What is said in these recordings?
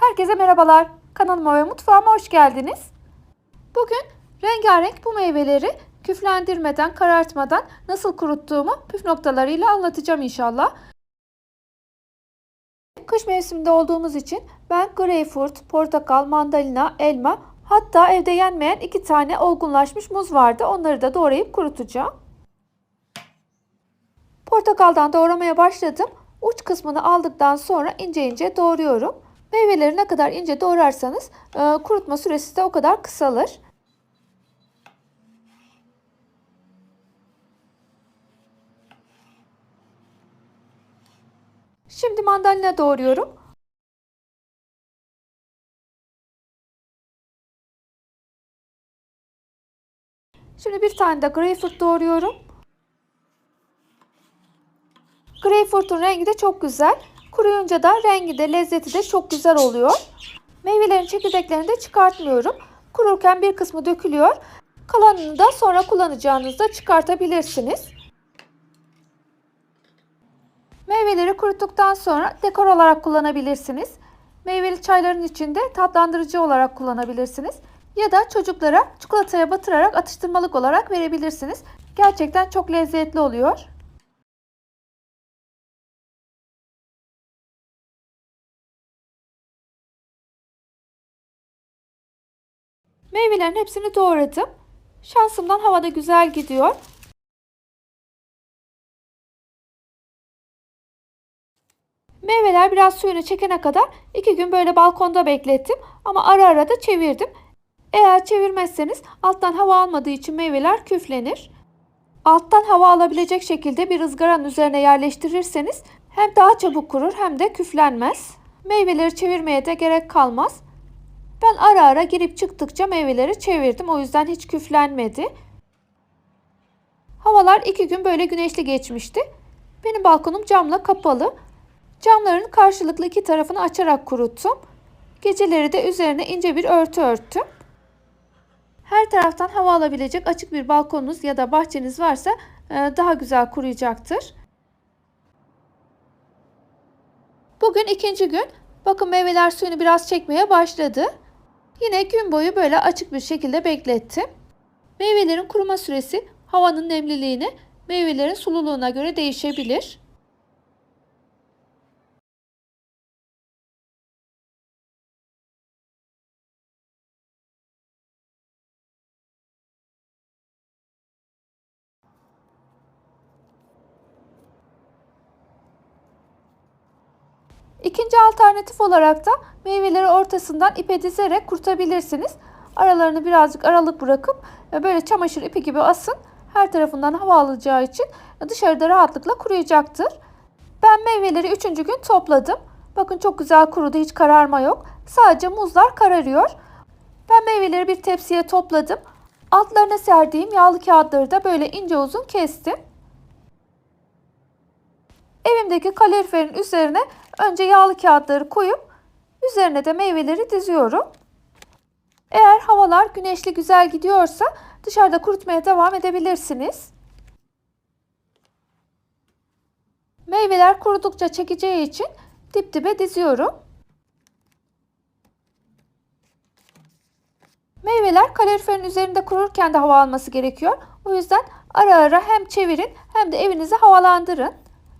Herkese merhabalar. Kanalıma ve mutfağıma hoş geldiniz. Bugün rengarenk bu meyveleri küflendirmeden, karartmadan nasıl kuruttuğumu püf noktalarıyla anlatacağım inşallah. Kış mevsiminde olduğumuz için ben greyfurt, portakal, mandalina, elma hatta evde yenmeyen iki tane olgunlaşmış muz vardı. Onları da doğrayıp kurutacağım. Portakaldan doğramaya başladım. Uç kısmını aldıktan sonra ince ince doğruyorum. Meyveleri ne kadar ince doğrarsanız e, kurutma süresi de o kadar kısalır. Şimdi mandalina doğruyorum. Şimdi bir tane de greyfurt doğruyorum. Greyfurt'un rengi de çok güzel. Kuruyunca da rengi de lezzeti de çok güzel oluyor. Meyvelerin çekirdeklerini de çıkartmıyorum. Kururken bir kısmı dökülüyor. Kalanını da sonra kullanacağınızda çıkartabilirsiniz. Meyveleri kuruttuktan sonra dekor olarak kullanabilirsiniz. Meyveli çayların içinde tatlandırıcı olarak kullanabilirsiniz. Ya da çocuklara çikolataya batırarak atıştırmalık olarak verebilirsiniz. Gerçekten çok lezzetli oluyor. Meyvelerin hepsini doğradım. Şansımdan havada güzel gidiyor. Meyveler biraz suyunu çekene kadar iki gün böyle balkonda beklettim ama ara ara da çevirdim. Eğer çevirmezseniz alttan hava almadığı için meyveler küflenir. Alttan hava alabilecek şekilde bir ızgaranın üzerine yerleştirirseniz hem daha çabuk kurur hem de küflenmez. Meyveleri çevirmeye de gerek kalmaz. Ben ara ara girip çıktıkça meyveleri çevirdim. O yüzden hiç küflenmedi. Havalar iki gün böyle güneşli geçmişti. Benim balkonum camla kapalı. Camların karşılıklı iki tarafını açarak kuruttum. Geceleri de üzerine ince bir örtü örttüm. Her taraftan hava alabilecek açık bir balkonunuz ya da bahçeniz varsa e, daha güzel kuruyacaktır. Bugün ikinci gün. Bakın meyveler suyunu biraz çekmeye başladı. Yine gün boyu böyle açık bir şekilde beklettim. Meyvelerin kuruma süresi havanın nemliliğine, meyvelerin sululuğuna göre değişebilir. İkinci alternatif olarak da meyveleri ortasından ipe dizerek kurutabilirsiniz. Aralarını birazcık aralık bırakıp e, böyle çamaşır ipi gibi asın. Her tarafından hava alacağı için dışarıda rahatlıkla kuruyacaktır. Ben meyveleri üçüncü gün topladım. Bakın çok güzel kurudu hiç kararma yok. Sadece muzlar kararıyor. Ben meyveleri bir tepsiye topladım. Altlarına serdiğim yağlı kağıtları da böyle ince uzun kestim. Evimdeki kaloriferin üzerine önce yağlı kağıtları koyup üzerine de meyveleri diziyorum. Eğer havalar güneşli güzel gidiyorsa dışarıda kurutmaya devam edebilirsiniz. Meyveler kurudukça çekeceği için dip dibe diziyorum. Meyveler kaloriferin üzerinde kururken de hava alması gerekiyor. O yüzden ara ara hem çevirin hem de evinizi havalandırın.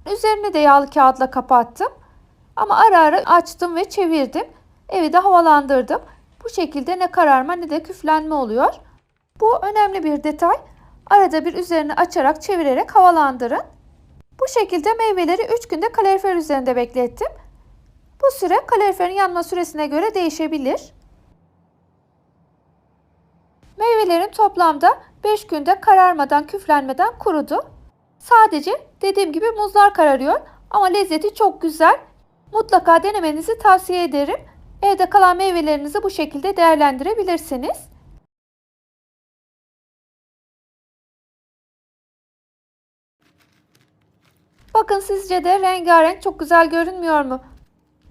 Üzerine de yağlı kağıtla kapattım. Ama ara ara açtım ve çevirdim. Evi de havalandırdım. Bu şekilde ne kararma ne de küflenme oluyor. Bu önemli bir detay. Arada bir üzerini açarak çevirerek havalandırın. Bu şekilde meyveleri 3 günde kalorifer üzerinde beklettim. Bu süre kaloriferin yanma süresine göre değişebilir. Meyvelerin toplamda 5 günde kararmadan, küflenmeden kurudu. Sadece dediğim gibi muzlar kararıyor ama lezzeti çok güzel. Mutlaka denemenizi tavsiye ederim. Evde kalan meyvelerinizi bu şekilde değerlendirebilirsiniz. Bakın sizce de rengarenk çok güzel görünmüyor mu?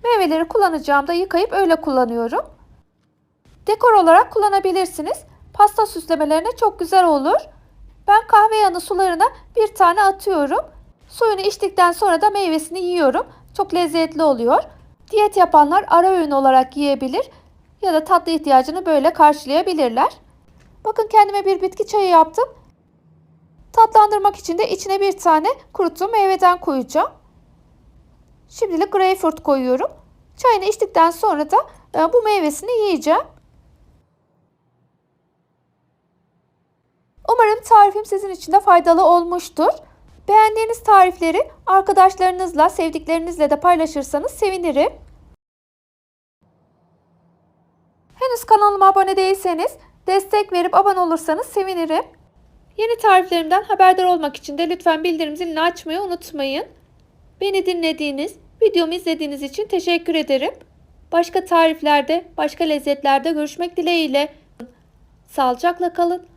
Meyveleri kullanacağımda yıkayıp öyle kullanıyorum. Dekor olarak kullanabilirsiniz. Pasta süslemelerine çok güzel olur. Ben kahve yanı sularına bir tane atıyorum. Suyunu içtikten sonra da meyvesini yiyorum. Çok lezzetli oluyor. Diyet yapanlar ara öğün olarak yiyebilir ya da tatlı ihtiyacını böyle karşılayabilirler. Bakın kendime bir bitki çayı yaptım. Tatlandırmak için de içine bir tane kuruttuğum meyveden koyacağım. Şimdilik greyfurt koyuyorum. Çayını içtikten sonra da e, bu meyvesini yiyeceğim. Umarım tarifim sizin için de faydalı olmuştur. Beğendiğiniz tarifleri arkadaşlarınızla, sevdiklerinizle de paylaşırsanız sevinirim. Henüz kanalıma abone değilseniz destek verip abone olursanız sevinirim. Yeni tariflerimden haberdar olmak için de lütfen bildirim zilini açmayı unutmayın. Beni dinlediğiniz, videomu izlediğiniz için teşekkür ederim. Başka tariflerde, başka lezzetlerde görüşmek dileğiyle. Sağlıcakla kalın.